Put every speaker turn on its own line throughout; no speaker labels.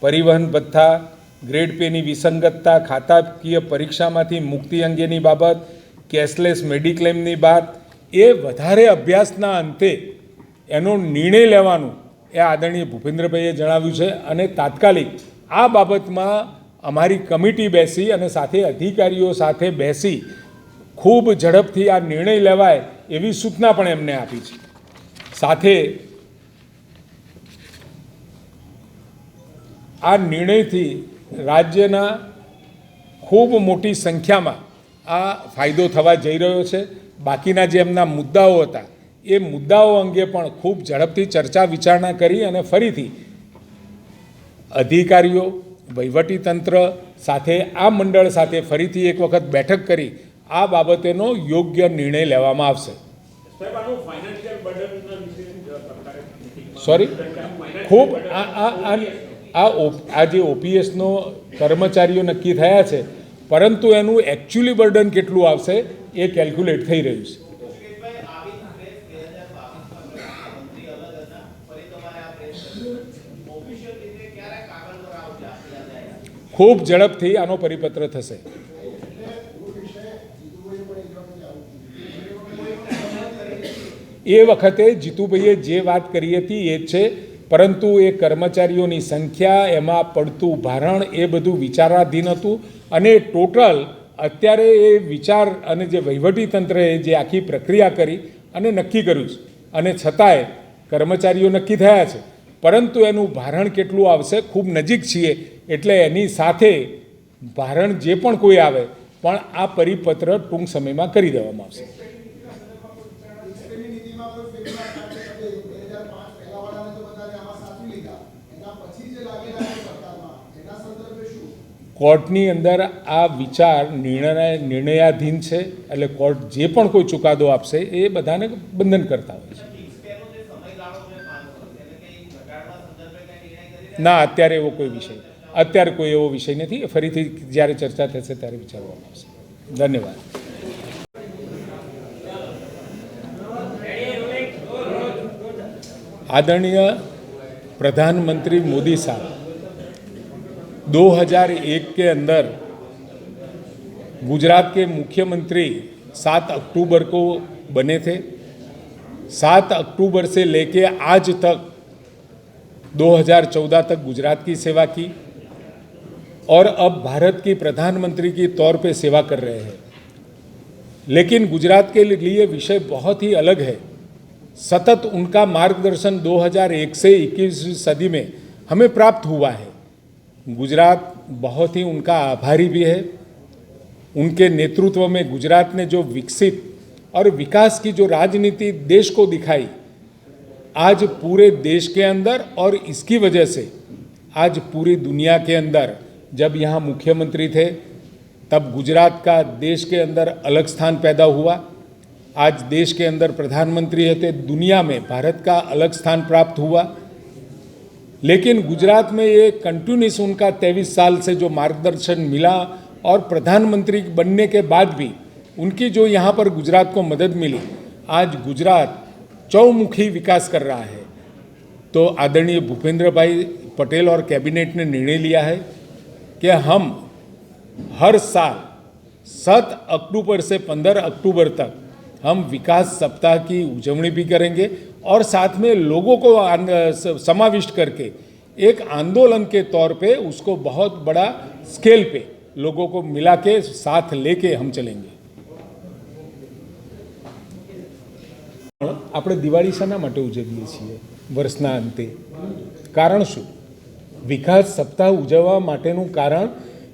પરિવહન ભથ્થા, grade penny વિસંગતતા, ખાતાકીય પરીક્ષામાંથી મુક્તિ અંગેની બાબત, કેશલેસ મેડિક્લેમની વાત, એ વધારે અભ્યાસના અંતે એનો નિર્ણય લેવાનું એ આદરણીય ભૂપેન્દ્રભાઈએ જણાવ્યું છે અને તાત્કાલિક આ બાબતમાં અમારી કમિટી બેસી અને સાથે અધિકારીઓ સાથે બેસી ખૂબ ઝડપથી આ નિર્ણય લેવાય એવી સૂચના પણ એમને આપી છે. સાથે આ નિર્ણયથી રાજ્યના ખૂબ મોટી સંખ્યામાં આ ફાયદો થવા જઈ રહ્યો છે. બાકીના જે એમના મુદ્દાઓ હતા એ મુદ્દાઓ અંગે પણ ખૂબ ઝડપથી ચર્ચા વિચારણા કરી અને ફરીથી અધિકારીઓ વહીવટીતંત્ર સાથે આ મંડળ સાથે ફરીથી એક વખત બેઠક કરી આ બાબતેનો યોગ્ય નિર્ણય લેવામાં આવશે. સોરી ખૂબ આ આ આ આ જે ઓપીએસનો કર્મચારીઓ નક્કી થયા છે, પરંતુ એનું એકચ્યુઅલી બર્ડન કેટલું આવશે એ કેલ્ક્યુલેટ થઈ રહ્યું છે. ખૂબ ઝડપથી આનો પરિપત્ર થશે. એ વખતે જીતુભાઈએ જે વાત કરી હતી એ છે પરંતુ એ કર્મચારીઓની સંખ્યા, એમાં પડતું ભારણ એ બધું વિચારાધીન હતું અને ટોટલ અત્યારે એ વિચાર અને જે વહીવટી તંત્રએ જે આખી પ્રક્રિયા કરી અને નક્કી કર્યું છે. અને છતાંય કર્મચારીઓ નક્કી થયા છે. પરંતુ એનું ભારણ કેટલું આવશે ખૂબ નજીક છીએ એટલે એની સાથે ભારણ જે પણ કોઈ આવે, પણ આ પરિપત્ર ટૂંક સમયમાં કરી દેવામાં આવશે
એની નીતિમાં કોઈ ફેરફાર થાય છે કે બે હજાર પાંચ પહેલાવાળાને તો બધાને આમાં સાચવી લીધા એના પછી જે લાગેલા છે સરકારમાં એના સંદર્ભે શું
કોર્ટની અંદર આ વિચાર નિર્ણય નિર્ણયાધીન છે, એટલે કોર્ટ જે પણ કોઈ ચુકાદો આપશે, એ બધાને બંધન કરતા હોય છે. ના, અત્યારે એવો કોઈ વિષય અત્યારે કોઈ એવો વિષય નથી. ફરીથી જ્યારે ચર્ચા થશે ત્યારે વિચારવામાં આવશે. ધન્યવાદ. આદરણીય પ્રધાનમંત્રી મોદી સાહેબ 2001 के अंदर गुजरात के मुख्यमंत्री 7 अक्टूबर को बने थे। 7 अक्टूबर से लेके आज तक 2014 तक गुजरात की सेवा की और अब भारत की प्रधानमंत्री की तौर पे सेवा कर रहे हैं। लेकिन गुजरात के लिए विषय बहुत ही अलग है। सतत उनका मार्गदर्शन 2001 से 21वीं सदी में हमें प्राप्त हुआ है। गुजरात बहुत ही उनका आभारी भी है। उनके नेतृत्व में गुजरात ने जो विकसित और विकास की जो राजनीति देश को दिखाई, आज पूरे देश के अंदर और इसकी वजह से, आज पूरी दुनिया के अंदर जब यहाँ मुख्यमंत्री थे, तब गुजरात का देश के अंदर अलग स्थान पैदा हुआ। आज देश के अंदर प्रधानमंत्री है दुनिया में भारत का अलग स्थान प्राप्त हुआ। लेकिन गुजरात में ये कंटिन्यूस उनका तेईस साल से जो मार्गदर्शन मिला और प्रधानमंत्री बनने के बाद भी उनकी जो यहाँ पर गुजरात को मदद मिली, आज गुजरात चौमुखी विकास कर रहा है। तो आदरणीय भूपेंद्र भाई पटेल और कैबिनेट ने निर्णय लिया है कि हम हर साल सात अक्टूबर से पंद्रह अक्टूबर तक हम विकास सप्ताह की उजवणी भी करेंगे और साथ में लोगों को आन- स- समाविष्ट करके एक आंदोलन के तौर पे उसको बहुत बड़ा स्केल पे लोगों को मिला के साथ लेके हम चलेंगे આપણે દિવાળી શાના માટે ઉજવીએ છીએ વર્ષના અંતે કારણ શું વિકાસ સપ્તાહ ઉજવવા માટેનું કારણ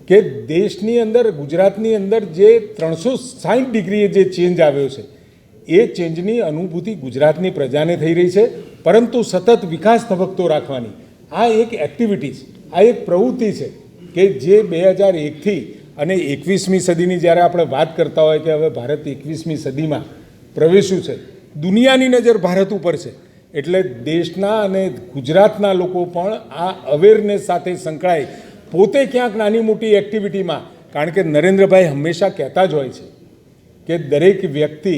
કે દેશની અંદર ગુજરાતની અંદર જે ત્રણસો સાઠ ડિગ્રીએ જે ચેન્જ આવ્યો છે એ ચેન્જની અનુભૂતિ ગુજરાતની પ્રજાને થઈ રહી છે, પરંતુ સતત વિકાસ ધબકતો રાખવાની. આ એક એક્ટિવિટી છે આ એક પ્રવૃત્તિ છે કે જે બે હજાર એકથી અને એકવીસમી સદીની જ્યારે આપણે વાત કરતા હોય કે હવે ભારત એકવીસમી સદીમાં પ્રવેશ્યું છે, દુનિયાની નજર ભારત ઉપર છે. એટલે દેશના અને ગુજરાતના લોકો પણ આ અવેરનેસ સાથે સંકળાય. પોતે ક્યાંક નાની મોટી એક્ટિવિટીમાં કારણ કે નરેન્દ્રભાઈ હંમેશા કહેતા જ હોય છે કે દરેક વ્યક્તિ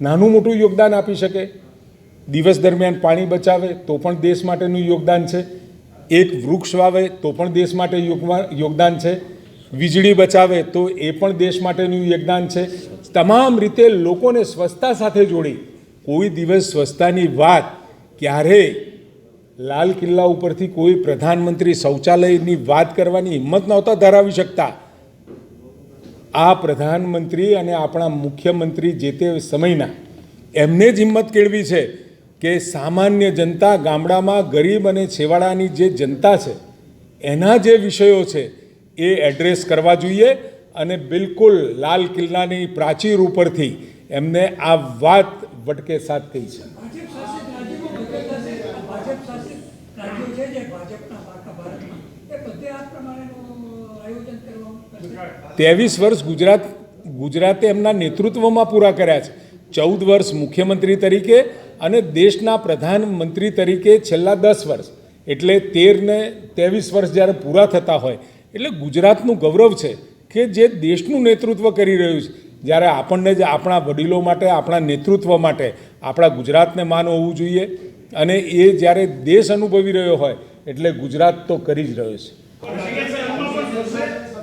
નાનું મોટું યોગદાન આપી શકે. દિવસ દરમિયાન પાણી બચાવે તો પણ દેશ માટેનું યોગદાન છે. એક વૃક્ષ વાવે તો પણ દેશ માટે યોગદાન છે. વીજળી બચાવે તો એ પણ દેશ માટેનું યોગદાન છે. તમામ રીતે લોકોને સ્વચ્છતા સાથે જોડી. કોઈ દિવસ સ્વચ્છતાની વાત ક્યારેય લાલ કિલ્લા ઉપરથી કોઈ પ્રધાનમંત્રી શૌચાલયની વાત કરવાની હિંમત નહોતા ધરાવી શકતા. આ પ્રધાનમંત્રી અને આપણા મુખ્યમંત્રી જે તે સમયના, એમને જ હિંમત કેળવી છે કે સામાન્ય જનતા ગામડામાં ગરીબ અને છેવાડાની જે જનતા છે, એના જે વિષયો છે, એ એડ્રેસ કરવા જોઈએ અને બિલકુલ લાલ કિલ્લાની પ્રાચીર ઉપરથી એમને આ વાત વટકે સાથ કહી છે
ભાજપ શાસિત રાજ્યોમાં બધે થશે ભાજપ શાસિત રાજ્યો છે જે ભાજપના પાકા ભારતમાં એ બધે આ પ્રમાણેનું આયોજન કરવામાં કરશે
ત્રેવીસ વર્ષ ગુજરાત, ગુજરાતે એમના નેતૃત્વમાં પૂરા કર્યા છે. ચૌદ વર્ષ મુખ્યમંત્રી તરીકે અને દેશના પ્રધાનમંત્રી તરીકે છેલ્લા દસ વર્ષ, એટલે તેર ને ત્રેવીસ વર્ષ જ્યારે પૂરા થતા હોય, એટલે ગુજરાતનું ગૌરવ છે કે જે દેશનું નેતૃત્વ કરી રહ્યું છે. જ્યારે આપણને જ આપણા વડીલો માટે, આપણા નેતૃત્વ માટે, આપણા ગુજરાતને માન હોવું જોઈએ. અને એ જ્યારે દેશ અનુભવી રહ્યો હોય, એટલે ગુજરાત તો કરી જ રહ્યો છે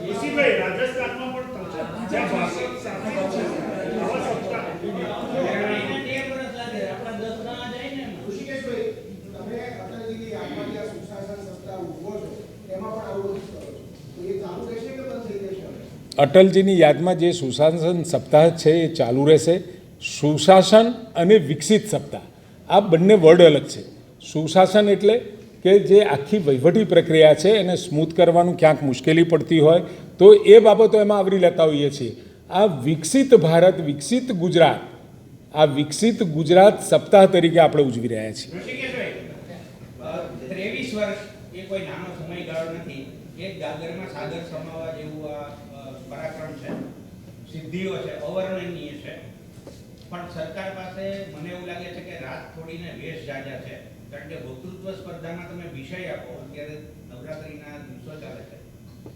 ઋષિભાઈ રાજસ્થાનમાં પણ થશે જ્યાં ભાજપ
ઋષિકેશભાઈ તમે અટલજીની યાદમાં જે આ સુશાસન સપ્તાહ ઊભો છો એમાં પણ આવું બધું કરો છો તો એ ચાલુ રહેશે કે બંધ થઈ જશે હવે?
અટલજીની યાદમાં જે સુશાસન સપ્તાહ છે એ ચાલુ રહેશે. સુશાસન અને વિકસિત સપ્તાહ. આ બંને વર્ડ અલગ છે. સુશાસન એટલે કે જે આખી વહીવટી પ્રક્રિયા છે એને સ્મૂથ કરવાનું ક્યાંક મુશ્કેલી પડતી હોય તો એ બાબતો એમાં આવરી લેતા હોઈએ છીએ. આ વિકસિત ભારત, વિકસિત ગુજરાત, આ વિકસિત ગુજરાત સપ્તાહ તરીકે આપણે ઉજવી રહ્યા છીએ.
વર્ષ એ કોઈ નાનો સમયગાળો નથી. એક સાગર સમાવા જેવું આ પરાક્રમ છે સિદ્ધિઓ છે અવર્ણનીય છે. પણ સરકાર પાસે મને એવું લાગે છે કે રાત થોડીને વેશ જાજા છે. કારણ કે વક્તૃત્વ સ્પર્ધામાં તમે વિષય આપો અત્યારે નવરાત્રીના દિવસો ચાલે છે.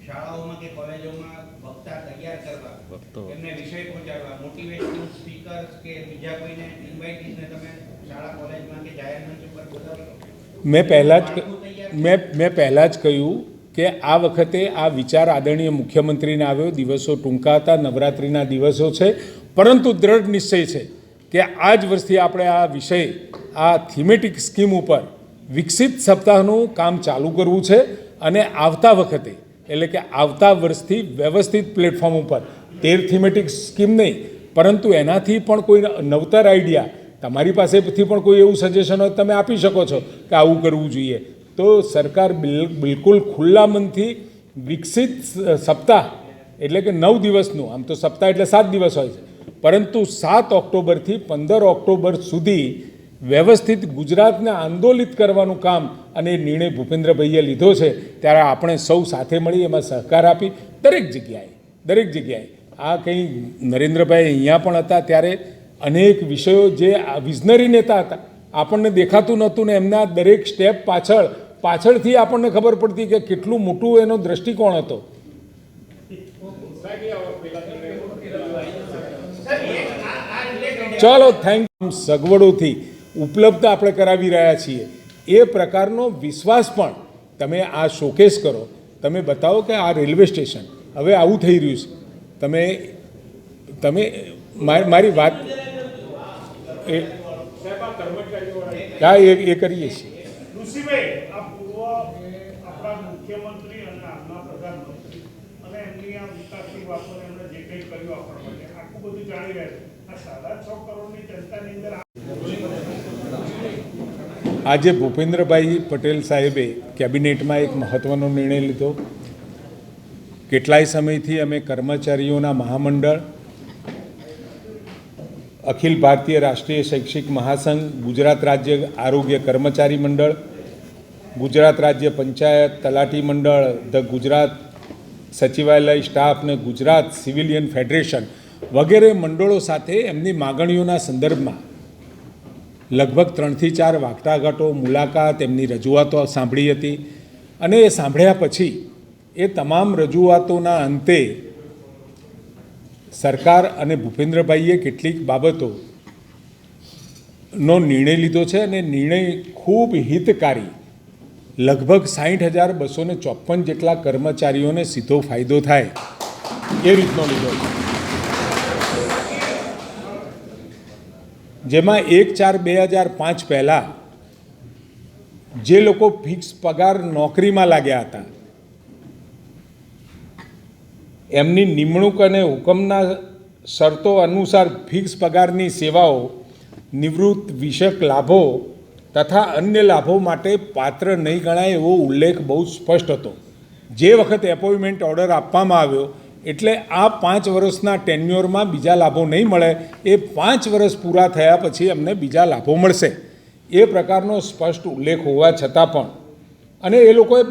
શાળાઓમાં કે કોલેજોમાં વક્તા તૈયાર કરવા એમને વિષય પહોંચાડવા મોટિવેશનલ સ્પીકર કે બીજા કોઈને ઇન્વાઇટીને તમે શાળા કોલેજમાં કે જાહેર મંચ ઉપર બોલાવો
મેં પહેલાં જ મેં મેં પહેલાં જ કહ્યું કે આ વખતે આ વિચાર આદરણીય મુખ્યમંત્રીને આવ્યો. દિવસો ટૂંકા હતા, નવરાત્રિના દિવસો છે. પરંતુ દ્રઢ નિશ્ચય છે કે આ જ વર્ષથી આપણે આ વિષય, આ થીમેટિક સ્કીમ ઉપર વિકસિત સપ્તાહનું કામ ચાલુ કરવું છે અને આવતા વખતે, એટલે કે આવતા વર્ષથી વ્યવસ્થિત પ્લેટફોર્મ ઉપર, તેર થીમેટિક સ્કીમ નહીં, પરંતુ એનાથી પણ કોઈ નવતર આઈડિયા તમારી પાસેથી પણ કોઈ એવું સજેશન હોય તમે આપી શકો છો કે આવું કરવું જોઈએ. તો સરકાર બિલ- બિલકુલ ખુલ્લા મનથી વિકસિત સપ્તાહ, એટલે કે નવ દિવસનું, આમ તો સપ્તાહ એટલે સાત દિવસ હોય છે. પરંતુ સાત ઓક્ટોબરથી પંદર ઓક્ટોબર સુધી વ્યવસ્થિત ગુજરાતને આંદોલિત કરવાનું કામ અને નિર્ણય ભૂપેન્દ્રભાઈએ લીધો છે, ત્યારે આપણે સૌ સાથે મળી એમાં સહકાર આપી દરેક જગ્યાએ દરેક જગ્યાએ. આ કંઈ નરેન્દ્રભાઈ અહીંયા પણ હતા ત્યારે અનેક વિષયો જે વિઝનરી નેતા હતા, આપણને દેખાતું નહોતું ને એમના દરેક સ્ટેપ પાછળ પાછળથી આપણને ખબર પડતી કે કેટલું મોટું એનો દ્રષ્ટિકોણ હતો. ચાલો થેન્ક સગવડોથી ઉપલબ્ધ આપણે કરાવી રહ્યા છીએ. એ પ્રકારનો વિશ્વાસ પણ તમે આ શોકેસ કરો. તમે બતાવો કે આ રેલવે સ્ટેશન હવે આવું થઈ રહ્યું છે. તમે તમે, મારી વાત એ, હા, એ કરીએ છીએ
ઋષિભાઈ આ પૂર્વ આપણા મુખ્યમંત્રી અને હાલના પ્રધાનમંત્રી અને એમની આ વિકાસની વાતોને એમણે જે કંઈ કર્યું આપણા માટે આખું જાણી રહ્યા આ સાડા છ કરોડની જનતાની અંદર
આજે ભૂપેન્દ્રભાઈ પટેલ સાહેબે કેબિનેટમાં એક મહત્ત્વનો નિર્ણય લીધો. કેટલાય સમયથી અમે કર્મચારીઓના મહામંડળ, અખિલ ભારતીય રાષ્ટ્રીય શૈક્ષિક મહાસંઘ, ગુજરાત રાજ્ય આરોગ્ય કર્મચારી મંડળ, ગુજરાત રાજ્ય પંચાયત તલાટી મંડળ, ધ ગુજરાત સચિવાલય સ્ટાફ ને ગુજરાત સિવિલિયન ફેડરેશન વગેરે મંડળો સાથે એમની માગણીઓના સંદર્ભમાં લગભગ ત્રણથી ચાર વાટાઘાટો, મુલાકાત, એમની રજૂઆતો સાંભળી હતી અને એ સાંભળ્યા પછી એ તમામ રજૂઆતોના અંતે સરકાર અને ભૂપેન્દ્રભાઈએ કેટલીક બાબતો નો નિર્ણય લીધો છે અને નિર્ણય ખૂબ હિતકારી લગભગ સાહીઠ હજાર બસો ચોપન જેટલા કર્મચારીઓને સીધો ફાયદો થાય એ રીતનો લીધો છે. જેમાં એક ચાર બે હજાર પાંચ પહેલાં જે લોકો ફિક્સ પગાર નોકરીમાં લાગ્યા હતા, એમની નિમણૂક અને હુકમના શરતો અનુસાર ફિક્સ પગારની સેવાઓ, નિવૃત્ત વિષયક લાભો તથા અન્ય લાભો માટે પાત્ર નહીં ગણાય એવો ઉલ્લેખ બહુ સ્પષ્ટ હતો. જે વખતે એપોઇન્ટમેન્ટ ઓર્ડર આપવામાં આવ્યો એટલે આ પાંચ વર્ષના ટેન્યુઅરમાં બીજા લાભો નહીં મળે. એ પાંચ વર્ષ પૂરા થયા પછી અમને બીજા લાભો મળશે. એ પ્રકારનો સ્પષ્ટ ઉલ્લેખ હોવા છતાં પણ. અને એ લોકોએ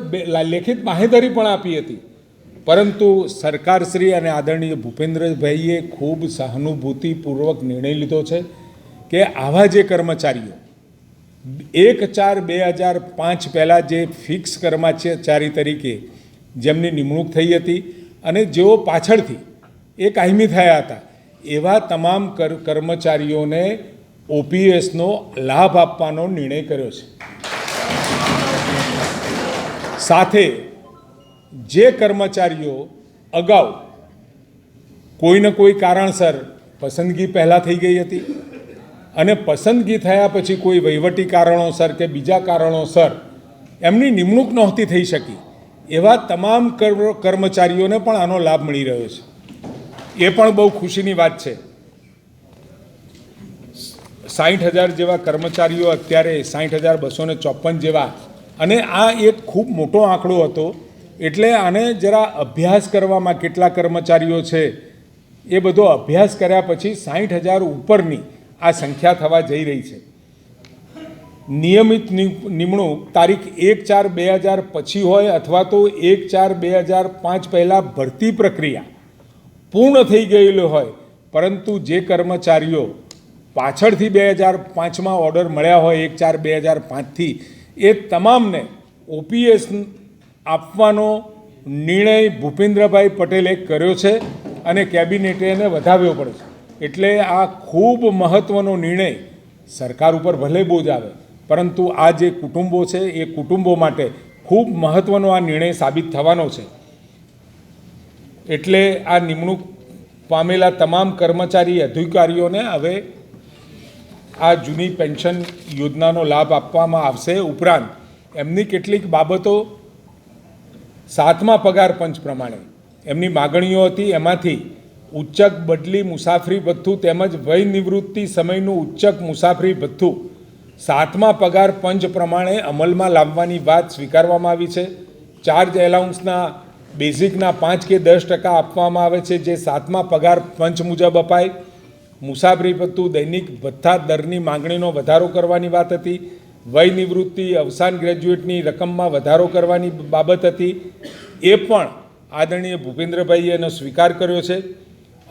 લેખિત માહિતી પણ આપી હતી. પરંતુ સરકારશ્રી અને આદરણીય ભૂપેન્દ્રભાઈએ ખૂબ સહાનુભૂતિપૂર્વક નિર્ણય લીધો છે કે આવા જે કર્મચારીઓ, એક ચાર બે હજાર પાંચ પહેલાં જે ફિક્સ કર્મચારી તરીકે જેમની નિમણૂક થઈ હતી અને જેઓ પાછળથી એ કાયમી થયા હતા, એવા તમામ કર્મચારીઓને ઓપીએસનો લાભ આપવાનો નિર્ણય કર્યો છે. સાથે જે કર્મચારીઓ અગાઉ કોઈને કોઈ કારણસર પસંદગી પહેલાં થઈ ગઈ હતી અને પસંદગી થયા પછી કોઈ વહીવટી કારણોસર કે બીજા કારણોસર એમની નિમણૂક નહોતી થઈ શકી એવા તમામ કર્મ- કર્મચારીઓને પણ આનો લાભ મળી રહ્યો છે. એ પણ બહુ ખુશીની વાત છે. સાઠ હજાર જેવા કર્મચારીઓ અત્યારે સાઠ હજાર બસો ને ચોપન જેવા અને આ એક ખૂબ મોટો આંકડો હતો. એટલે આને જરા અભ્યાસ કરવામાં કેટલા કર્મચારીઓ છે, એ બધો અભ્યાસ કર્યા પછી સાઠ હજાર ઉપરની આ સંખ્યા થવા જઈ રહી છે. નિયમિત નિમણૂક તારીખ એક ચાર બે હજાર પછી હોય અથવા તો એક ચાર બે હજાર પાંચ પહેલાં ભરતી પ્રક્રિયા પૂર્ણ થઈ ગયેલો હોય, પરંતુ જે કર્મચારીઓ પાછળથી બે હજાર પાંચમાં ઓર્ડર મળ્યા હોય, એક ચાર બે હજાર પાંચથી, એ તમામને ઓપીએસ આપવાનો નિર્ણય ભૂપેન્દ્રભાઈ પટેલે કર્યો છે અને કેબિનેટે એને વધાવ્યો પડે છે. એટલે આ ખૂબ મહત્ત્વનો નિર્ણય સરકાર ઉપર ભલે બોજ આવે પરંતુ આ જે કુટુંબો છે, એ કુટુંબો માટે ખૂબ મહત્ત્વનો આ નિર્ણય સાબિત થવાનો છે. એટલે આ નિમણૂક પામેલા તમામ કર્મચારી અધિકારીઓને હવે આ જૂની પેન્શન યોજનાનો લાભ આપવામાં આવશે. ઉપરાંત, એમની કેટલીક બાબતો સાતમા પગાર પંચ પ્રમાણે. એમની માગણીઓ હતી એમાંથી ઉચ્ચક બદલી મુસાફરી ભથ્થું તેમજ વય નિવૃત્તિ સમયનું ઉચ્ચક મુસાફરી ભથ્થું સાતમા પગાર પંચ પ્રમાણે અમલમાં લાવવાની વાત સ્વીકારવામાં આવી છે. ચાર્જ એલાઉન્સના, બેઝિકના પાંચ કે દસ ટકા આપવામાં આવે છે જે સાતમા પગાર પંચ મુજબ અપાય. મુસાફરી ભથ્થું દૈનિક ભથ્થા દરની માંગણીનો વધારો કરવાની વાત હતી. વય નિવૃત્તિ, અવસાન ગ્રેજ્યુએટની રકમમાં વધારો કરવાની બાબત હતી. એ પણ આદરણીય ભૂપેન્દ્રભાઈએ એનો સ્વીકાર કર્યો છે.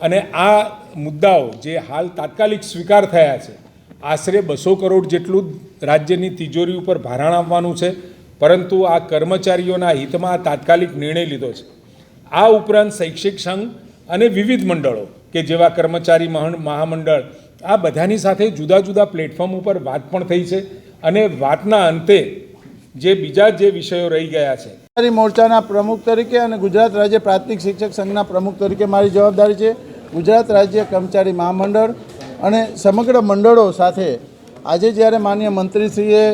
અને આ મુદ્દાઓ જે હાલ તાત્કાલિક સ્વીકાર થયા છે આશરે બસો કરોડ જેટલું રાજ્યની તિજોરી ઉપર ભારણ આવવાનું છે, પરંતુ આ કર્મચારીઓના હિતમાં તાત્કાલિક નિર્ણય લીધો છે. આ ઉપરાંત શૈક્ષિક સંઘ અને વિવિધ મંડળો કે જેવા કર્મચારી મહા- મહામંડળ, આ બધાની સાથે જુદા જુદા પ્લેટફોર્મ ઉપર વાત પણ થઈ છે અને વાતના અંતે જે બીજા જે વિષયો રહી ગયા છે.
મોરચાના પ્રમુખ તરીકે અને ગુજરાત રાજ્ય પ્રાથમિક શિક્ષક સંઘના પ્રમુખ તરીકે મારી જવાબદારી છે. ગુજરાત રાજ્ય કર્મચારી મહામંડળ અને સમગ્ર મંડળો સાથે આજે જ્યારે માન્ય મંત્રીશ્રીએ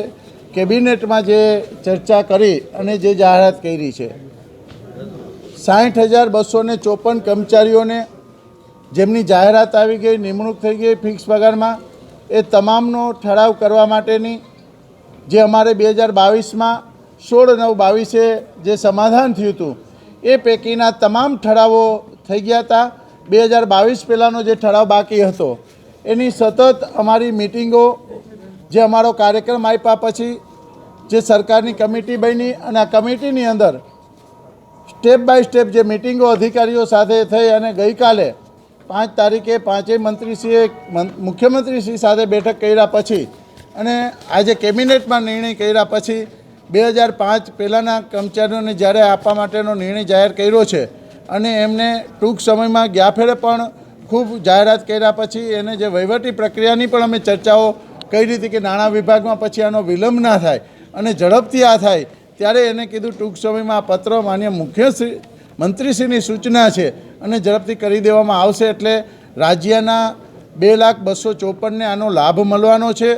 કેબિનેટમાં જે ચર્ચા કરી અને જે જાહેરાત કરી છે, સાઠ હજાર બસો ને ચોપન કર્મચારીઓને જેમની જાહેરાત આવી ગઈ, નિમણૂક થઈ ગઈ ફિક્સ પગારમાં, એ તમામનો ઠરાવ કરવા માટેની જે અમારે બે હજાર બાવીસમાં સોળ નવ બાવીસે જે સમાધાન થયું હતું, એ પૈકીના તમામ ઠરાવો થઈ ગયા હતા. બે હજાર બાવીસ પહેલાંનો જે ઠરાવ બાકી હતો એની સતત અમારી મિટિંગો, જે અમારો કાર્યક્રમ આપ્યા પછી, જે સરકારની કમિટી બની અને આ કમિટીની અંદર સ્ટેપ બાય સ્ટેપ જે મિટિંગો અધિકારીઓ સાથે થઈ અને ગઈકાલે પાંચ તારીખે પાંચેય મંત્રીશ્રીએ મુખ્યમંત્રીશ્રી સાથે બેઠક કર્યા પછી અને આજે કેબિનેટમાં નિર્ણય કર્યા પછી બે હજાર પાંચ પહેલાંના કર્મચારીઓને જ્યારે આપવા માટેનો નિર્ણય જાહેર કર્યો છે અને એમને ટૂંક સમયમાં ગ્યાફેરે પણ ખૂબ જાહેરાત કર્યા પછી એને જે વહીવટી પ્રક્રિયાની પણ અમે ચર્ચાઓ કરી હતી કે નાણાં વિભાગમાં પછી આનો વિલંબ ના થાય અને ઝડપથી આ થાય, ત્યારે એને કીધું, ટૂંક સમયમાં આ પત્ર માન્ય મુખ્ય શ્રી મંત્રીશ્રીની સૂચના છે અને ઝડપથી કરી દેવામાં આવશે એટલે રાજ્યના બે લાખ બસો ચોપનને આનો લાભ મળવાનો છે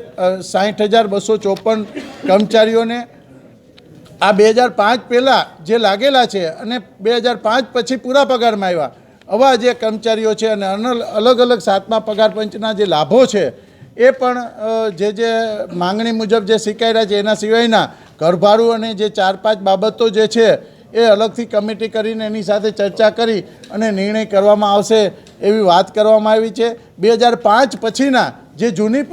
સાઠ હજાર બસો ચોપન કર્મચારીઓને. આ બે હજાર પાંચ પહેલાં જે લાગેલા છે અને બે હજાર પાંચ પછી પૂરા પગારમાં આવ્યા આવા જે કર્મચારીઓ છે અને અલગ અલગ સાતમા પગાર પંચના જે લાભો છે, એ પણ જે જે માંગણી મુજબ જે સ્વીકાર્યા છે, એના સિવાયના ઘરભાડું અને જે ચાર, પાંચ બાબતો જે છે, એ અલગથી કમિટી કરીને એની સાથે ચર્ચા કરી અને નિર્ણય કરવામાં આવશે એવી વાત કરવામાં આવી છે. બે હજાર પાંચ પછીના જે જૂની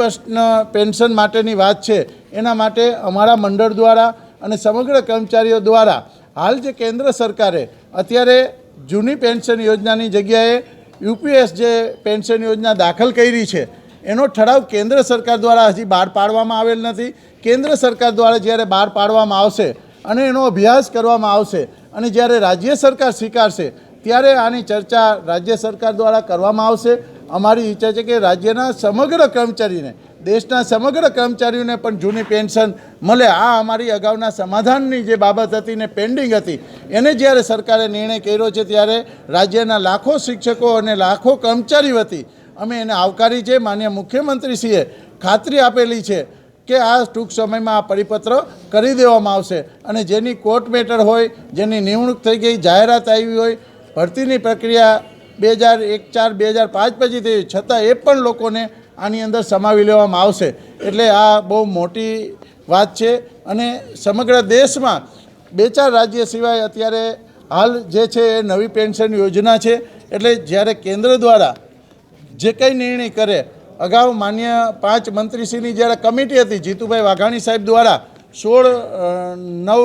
પેન્શન માટેની વાત છે, એના માટે અમારા મંડળ દ્વારા અને સમગ્ર કર્મચારીઓ દ્વારા હાલ જે કેન્દ્ર સરકારે અત્યારે જૂની પેન્શન યોજનાની જગ્યાએ યુપીએસ જે પેન્શન યોજના દાખલ કરી છે, એનો ઠરાવ કેન્દ્ર સરકાર દ્વારા હજી બહાર પાડવામાં આવેલ નથી. કેન્દ્ર સરકાર દ્વારા જ્યારે બહાર પાડવામાં આવશે અને એનો અભ્યાસ કરવામાં આવશે અને જ્યારે રાજ્ય સરકાર સ્વીકારશે, ત્યારે આની ચર્ચા રાજ્ય સરકાર દ્વારા કરવામાં આવશે અમારી ઈચ્છા છે કે રાજ્યના સમગ્ર કર્મચારીને, દેશના સમગ્ર કર્મચારીઓને પણ જૂની પેન્શન મળે. આ અમારી અગાઉના સમાધાનની જે બાબત હતી ને પેન્ડિંગ હતી, એને જ્યારે સરકારે નિર્ણય કર્યો છે ત્યારે રાજ્યના લાખો શિક્ષકો અને લાખો કર્મચારીઓ હતી. અમે એને આવકારી છે, માન્ય મુખ્યમંત્રીશ્રીએ ખાતરી આપેલી છે કે આ ટૂંક સમયમાં આ પરિપત્ર કરી દેવામાં આવશે. અને જેની કોર્ટ મેટર હોય, જેની નિમણૂક થઈ ગઈ, જાહેરાત આવી હોય, ભરતીની પ્રક્રિયા બે હજાર એક, ચાર, બે હજાર પાંચ પછી થઈ છતાં એ પણ લોકોને આની અંદર સમાવી લેવામાં આવશે. એટલે આ બહુ મોટી વાત છે અને સમગ્ર દેશમાં બે ચાર રાજ્ય સિવાય અત્યારે હાલ જે છે એ નવી પેન્શન યોજના છે. એટલે જ્યારે કેન્દ્ર દ્વારા જે કંઈ નિર્ણય કરે, અગાઉ માન્ય પાંચ મંત્રીશ્રીની જ્યારે કમિટી હતી, જીતુભાઈ વાઘાણી સાહેબ દ્વારા સોળ નવ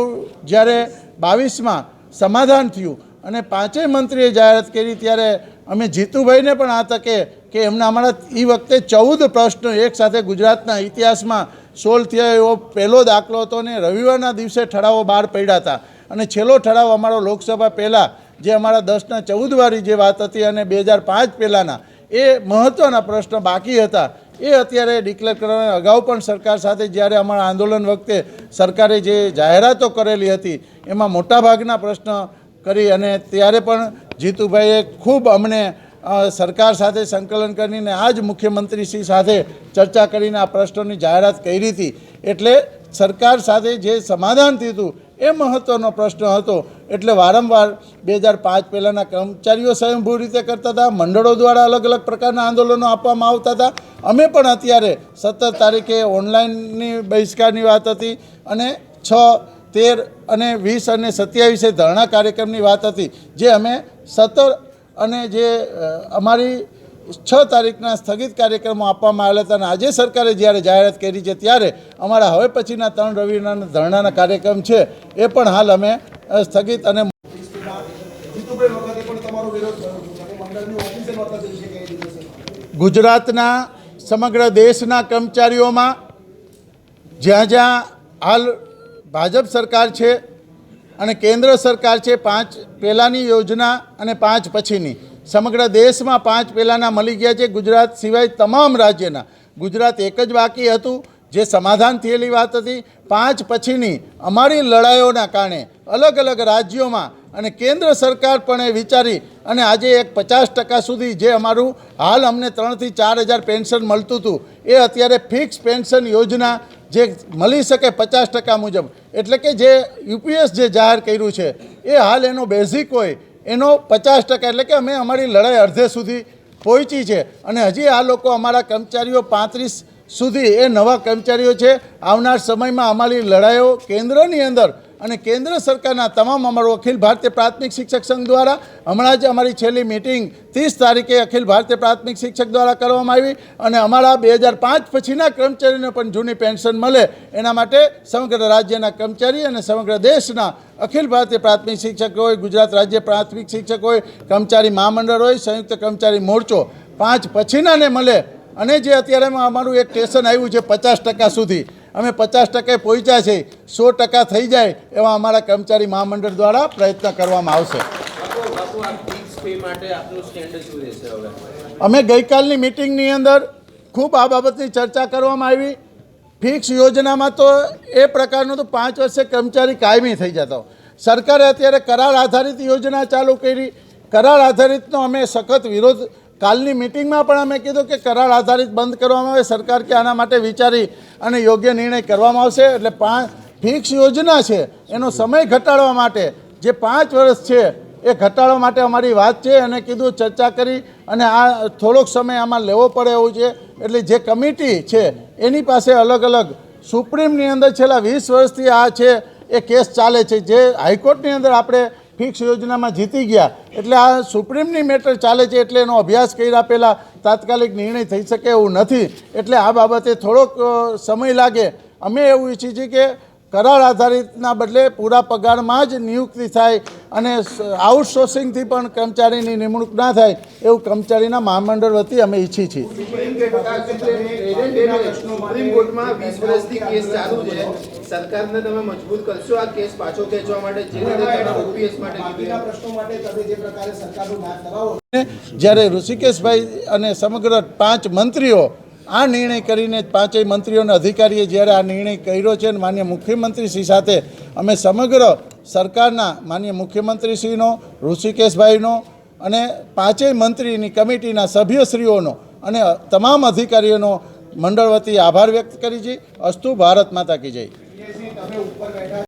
જ્યારે બાવીસમાં સમાધાન થયું અને પાંચેય મંત્રીએ જાહેરાત કરી ત્યારે અમે જીતુભાઈને પણ આ તકે કે એમના અમારા એ વખતે ચૌદ પ્રશ્નો એકસાથે ગુજરાતના ઇતિહાસમાં સોલ્વ થયા એવો પહેલો દાખલો હતો ને રવિવારના દિવસે ઠરાવો બહાર પડ્યા હતા. અને છેલ્લો ઠરાવ અમારો લોકસભા પહેલાં, જે અમારા દસના ચૌદ વાળી જે વાત હતી અને બે હજાર પાંચ પહેલાંના, એ મહત્ત્વના પ્રશ્ન બાકી હતા. એ અત્યારે ડિક્લેર કરવાના અગાઉ પણ સરકાર સાથે જ્યારે અમારા આંદોલન વખતે સરકારે જે જાહેરાતો કરેલી હતી, એમાં મોટાભાગના પ્રશ્ન કરી અને ત્યારે પણ જીતુભાઈએ ખૂબ અમને સરકાર સાથે સંકલન કરીને આ જ મુખ્યમંત્રીશ્રી સાથે ચર્ચા કરીને આ પ્રશ્નોની જાહેરાત કરી હતી. એટલે સરકાર સાથે જે સમાધાન થયું એ મહત્ત્વનો પ્રશ્ન હતો. એટલે વારંવાર બે હજાર પાંચ પહેલાંના કર્મચારીઓ સ્વયંભૂ રીતે કરતા હતા, મંડળો દ્વારા અલગ અલગ પ્રકારના આંદોલનો આપવામાં આવતા હતા. અમે પણ અત્યારે સત્તર તારીખે ઓનલાઈનની બહિષ્કારની વાત હતી અને છ તેર અને વીસ અને સત્યાવીસે ધરણા કાર્યક્રમની વાત હતી જે અમે સત્તર અને જે અમારી છ તારીખના સ્થગિત કાર્યક્રમો આપવામાં આવેલા હતા અને આજે સરકારે જ્યારે જાહેરાત કરી છે ત્યારે અમારા હવે પછીના ત્રણ રવિના ધરણાના કાર્યક્રમ છે એ પણ હાલ અમે સ્થગિત અને ગુજરાતના સમગ્ર દેશના કર્મચારીઓમાં જ્યાં જ્યાં હાલ ભાજપ સરકાર છે અને કેન્દ્ર સરકાર છે, પાંચ પહેલાંની યોજના અને પાંચ પછીની. સમગ્ર દેશમાં પાંચ પહેલાંના મળી ગયા છે, ગુજરાત સિવાય તમામ રાજ્યના. ગુજરાત એક જ બાકી હતું, જે સમાધાન થયેલી વાત હતી. પાંચ પછીની અમારી લડાઈઓના કારણે અલગ અલગ રાજ્યોમાં અને કેન્દ્ર સરકાર પણ એ વિચારી અને આજે એક પચાસ ટકા સુધી જે અમારું હાલ અમને ત્રણથી ચાર હજાર પેન્શન મળતું હતું, એ અત્યારે ફિક્સ પેન્શન યોજના જે મળી શકે પચાસ ટકા મુજબ. એટલે કે જે યુપીએસ જે જાહેર કર્યું છે, એ હાલ એનો બેઝિક હોય, એનો પચાસ ટકા, એટલે કે અમે અમારી લડાઈ અડધે સુધી પહોંચી છે. અને હજી આ લોકો અમારા કર્મચારીઓ પાંત્રીસ સુધી એ નવા કર્મચારીઓ છે. આવનાર સમયમાં અમારી લડાઈઓ કેન્દ્રની અંદર અને કેન્દ્ર સરકારના તમામ અમારો અખિલ ભારતીય પ્રાથમિક શિક્ષક સંઘ દ્વારા હમણાં જ અમારી છેલ્લી મિટિંગ ત્રીસ તારીખે અખિલ ભારતીય પ્રાથમિક શિક્ષક દ્વારા કરવામાં આવી અને અમારા બે હજાર પાંચ પછીના કર્મચારીઓને પણ જૂની પેન્શન મળે એના માટે સમગ્ર રાજ્યના કર્મચારી અને સમગ્ર દેશના અખિલ ભારતીય પ્રાથમિક શિક્ષક હોય, ગુજરાત રાજ્ય પ્રાથમિક શિક્ષક હોય, કર્મચારી મહામંડળ હોય, સંયુક્ત કર્મચારી મોરચો પાંચ પછીનાને મળે. અને જે અત્યારે અમારું એક સ્ટેશન આવ્યું છે પચાસ ટકા સુધી. અમે પચાસ ટકાએ પહોંચ્યા છે, સો ટકા થઈ જાય એવા અમારા કર્મચારી મહામંડળ દ્વારા પ્રયત્ન કરવામાં આવશે. અમે ગઈકાલની મિટિંગની અંદર ખૂબ આ બાબતની ચર્ચા કરવામાં આવી. ફિક્સ યોજનામાં તો એ પ્રકારનું તો પાંચ વર્ષે કર્મચારી કાયમી થઈ જતો. સરકારે અત્યારે કરાર આધારિત યોજના ચાલુ કરી. કરાર આધારિતનો અમે સખત વિરોધ કાલની મિટિંગમાં પણ અમે કીધું કે કરાર આધારિત બંધ કરવામાં આવે, સરકાર કે આના માટે વિચારી અને યોગ્ય નિર્ણય કરવામાં આવશે. એટલે પાંચ ફિક્સ યોજના છે, એનો સમય ઘટાડવા માટે, જે પાંચ વર્ષ છે, એ ઘટાડવા માટે અમારી વાત છે. અને કીધું, ચર્ચા કરી અને આ થોડોક સમય આમાં લેવો પડે એવું છે. એટલે જે કમિટી છે, એની પાસે અલગ અલગ સુપ્રીમની અંદર છેલ્લા વીસ વર્ષથી આ છે, એ કેસ ચાલે છે. જે હાઈકોર્ટની અંદર આપણે ફિક્સ યોજનામાં જીતી ગયા. એટલે આ સુપ્રીમની મેટર ચાલે છે એટલે એનો અભ્યાસ કર્યા પહેલાં તાત્કાલિક નિર્ણય થઈ શકે એવું નથી. એટલે આ બાબતે થોડોક સમય લાગે. અમે એવું ઈચ્છીએ છીએ કે કરાર આધારિતના બદલે પૂરા પગારમાં જ નિયુક્તિ થાય અને આઉટસોર્સિંગથી પણ કર્મચારીની નિમણૂક ના થાય એવું કર્મચારીના મહામંડળ વતી અમે ઈચ્છીએ છીએ.
સરકારને તમે મજબૂત કરશો આ કેસ પાછો ખેંચવા માટે જે રીતે તમે ઓપીએસ માટે
બાકીના પ્રશ્નો માટે તમે જે પ્રકારે સરકારનું નાક દબાવો
જ્યારે ઋષિકેશભાઈ અને સમગ્ર પાંચ મંત્રીઓ આ નિર્ણય કરીને પાંચેય મંત્રીઓના અધિકારીએ જ્યારે આ નિર્ણય કર્યો છે અને માન્ય મુખ્યમંત્રીશ્રી સાથે અમે સમગ્ર સરકારના માન્ય મુખ્યમંત્રીશ્રીનો ઋષિકેશભાઈનો અને પાંચેય મંત્રીની કમિટીના સભ્યશ્રીઓનો અને તમામ અધિકારીઓનો મંડળ વતી આભાર વ્યક્ત કરી છે. અસ્તુ ભારત માતા કી જય. Sampai?